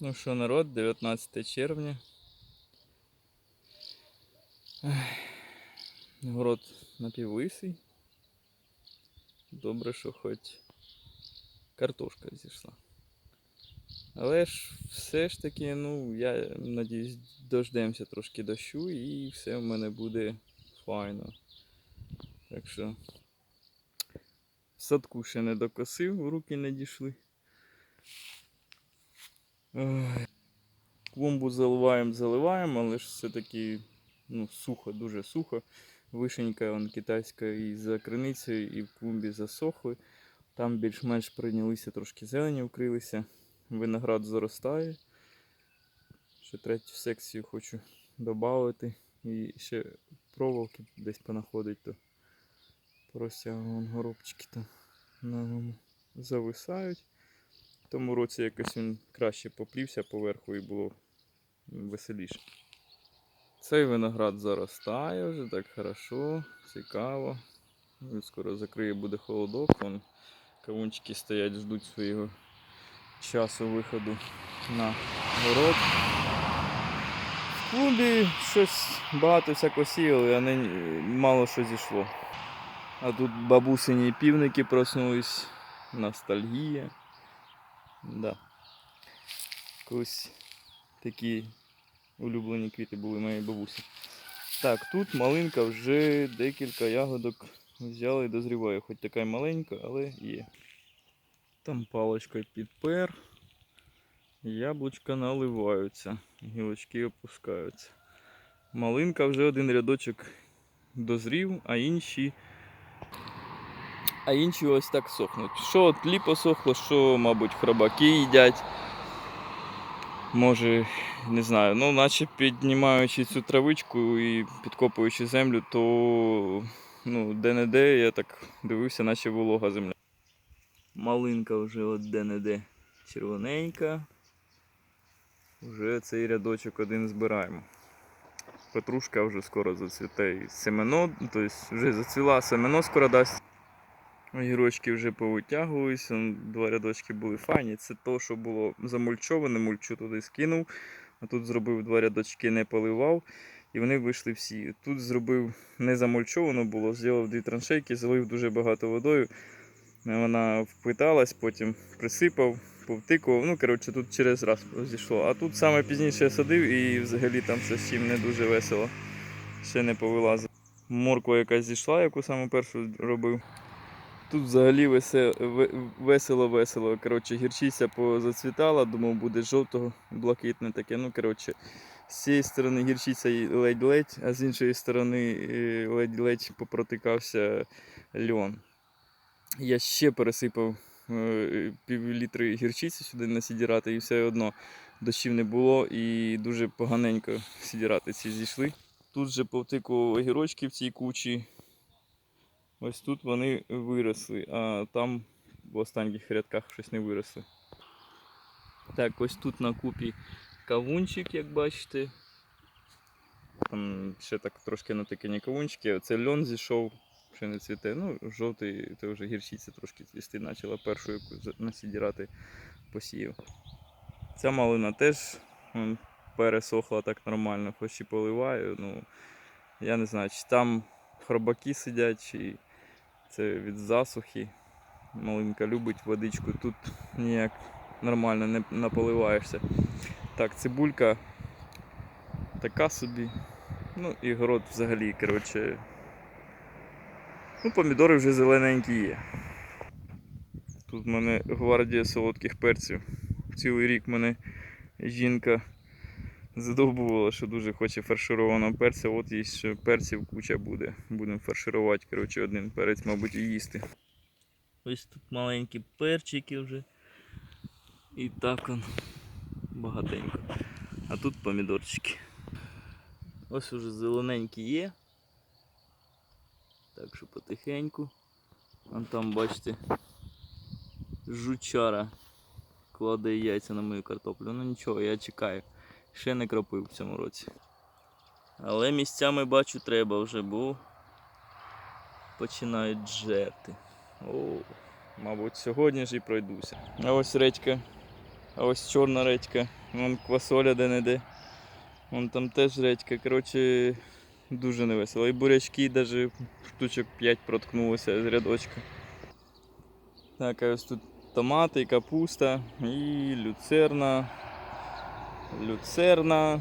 Ну що, народ, 19 червня. Город напівлисий. Добре, що хоч картошка зійшла. Але ж все ж таки, ну, я надіюсь, дождемося трошки дощу і все в мене буде файно. Так що садку ще не докосив, руки не дійшли. Клумбу заливаємо, заливаємо, але ж все-таки ну, сухо, дуже сухо. Вишенька вон, китайська і за криницею, і в клумбі засохли. Там більш-менш прийнялися, трошки зелені вкрилися. Виноград заростає. Ще третю секцію хочу додати. І ще проволоки десь понаходить, то просяг вон горобчики там на зависають. Тому році якось він краще поплівся поверху і було веселіше. Цей виноград заростає вже так хорошо, цікаво. Він скоро закриє буде холодок. Вон кавунчики стоять, ждуть свого часу виходу на город. В клубі щось багато всякого сіяли, а не, мало що зійшло. А тут бабусині півники проснулись, ностальгія. Да. Колись такі улюблені квіти були моєї бабусі. Так, тут малинка вже декілька ягодок взяла і дозріває. Хоч така й маленька, але є. Там паличка підпер. Яблучка наливаються, гілочки опускаються. Малинка вже один рядочок дозрів, а інші. А інші ось так сохнуть. Що тлі посохло, що, мабуть, хробаки їдять. Може, не знаю, ну наче піднімаючи цю травичку і підкопуючи землю, то ну, де-не-де я так дивився, наче волога земля. Малинка вже от де-не-де червоненька. Вже цей рядочок один збираємо. Петрушка вже скоро зацвіте і семено, тобто вже зацвіла, семено скоро дасть. Огірочки вже повитягувалися, два рядочки були файні. Це то, що було замульчоване, мульчу туди скинув. А тут зробив два рядочки, не поливав. І вони вийшли всі. Тут зробив не замульчовано було, зробив дві траншейки, залив дуже багато водою. Вона впиталась, потім присипав, повтикував. Ну, коротше, тут через раз зійшло. А тут саме пізніше я садив і взагалі там все з чим не дуже весело. Ще не повилазив. Морква якась зійшла, яку саме першу робив. Тут взагалі весело-весело. Коротше, гірчиця позацвітала, думав, буде жовтого, блакитне таке. Ну, коротше, з цієї сторони гірчиця ледь-ледь, а з іншої сторони е, ледь-ледь попротикався льон. Я ще пересипав е, пів літри гірчиці сюди на сідірати, і все одно дощів не було і дуже поганенько сідірати ці зійшли. Тут же повтикував огірочки в цій кучі. Ось тут вони виросли, а там в останніх рядках щось не виросли. Так, ось тут на купі кавунчик, як бачите. Там ще так трошки натикані кавунчики. Оце льон зійшов, ще не цвіте. Ну, жовтий, це вже гірчиця трошки цвісти почала першу, яку насідірати посіяв. Ця малина теж пересохла так нормально, хоч і поливаю. Ну, я не знаю, чи там хробаки сидять, чи це від засухи. Малинка любить водичку, тут ніяк нормально не наполиваєшся. Так, цибулька така собі. Ну і город взагалі, коротше. Ну, помідори вже зелененькі є. Тут в мене гвардія солодких перців. Цілий рік мене жінка задовбувала, що дуже хоче фаршированого перця. От і ще перців куча буде. Будемо фарширувати, коротше, один перець, мабуть, і їсти. Ось тут маленькі перчики вже. І так он багатенько. А тут помідорчики. Ось уже зелененькі є. Так що потихеньку. Вон там, бачите, жучара кладе яйця на мою картоплю. Ну нічого, я чекаю. Ще не кропив в цьому році. Але місцями бачу треба вже, бо починають жерти. О, мабуть, сьогодні ж і пройдуся. А ось редька, а ось чорна редька Вон квасоля де-не-де. Вон там теж редька. Коротше, дуже невесело. І бурячки навіть штучок 5 проткнулося з рядочка. Так, а ось тут томати, капуста і люцерна. Люцерна.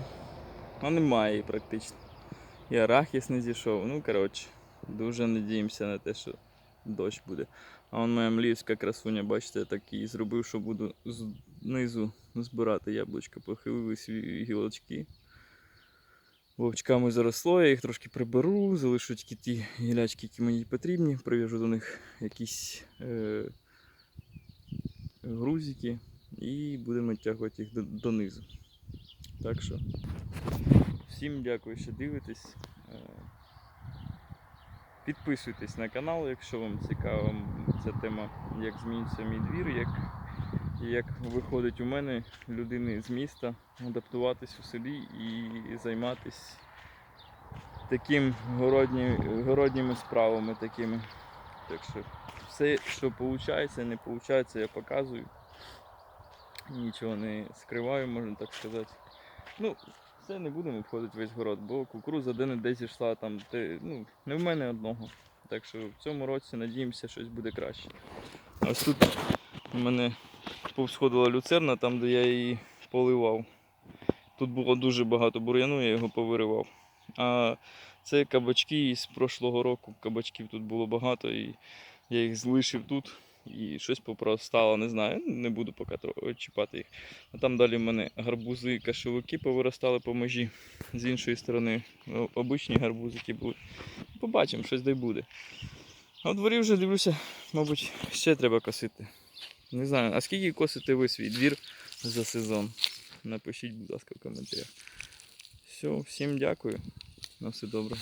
Ну немає практично. І арахіс не зійшов. Ну, коротше, дуже надіємося на те, що дощ буде. А вон моя млівська красуня, бачите, я так її зробив, що буду знизу збирати яблучка. Похилили свої гілочки. Вовчками заросло, я їх трошки приберу, залишу тільки ті гілячки, які мені потрібні, прив'яжу до них якісь е, грузики і будемо тягувати їх до, донизу. Так що всім дякую, що дивитесь. Е, Підписуйтесь на канал, якщо вам цікава ця тема, як зміниться мій двір, як, як виходить у мене людини з міста адаптуватись у селі і займатися таким городні, городніми справами такими. Так що все, що виходить, не виходить, я показую. Нічого не скриваю, можна так сказати. Ну, це не будемо обходити весь город, бо кукуруза де-не-де зійшла там, те, ну, не в мене одного. Так що в цьому році надіємося, щось буде краще. Ось тут у мене повсходила люцерна, там де я її поливав. Тут було дуже багато бур'яну, я його повиривав. А це кабачки із прошлого року. Кабачків тут було багато і я їх залишив тут і щось попростало, не знаю. Не буду поки тро- чіпати їх. А там далі в мене гарбузи, кашовики повиростали по межі. З іншої сторони обичні гарбузики були. Побачимо, щось дай буде. А в дворі вже дивлюся, мабуть, ще треба косити. Не знаю, а скільки косите ви свій двір за сезон? Напишіть, будь ласка, в коментарях. Все, всім дякую. На все добре.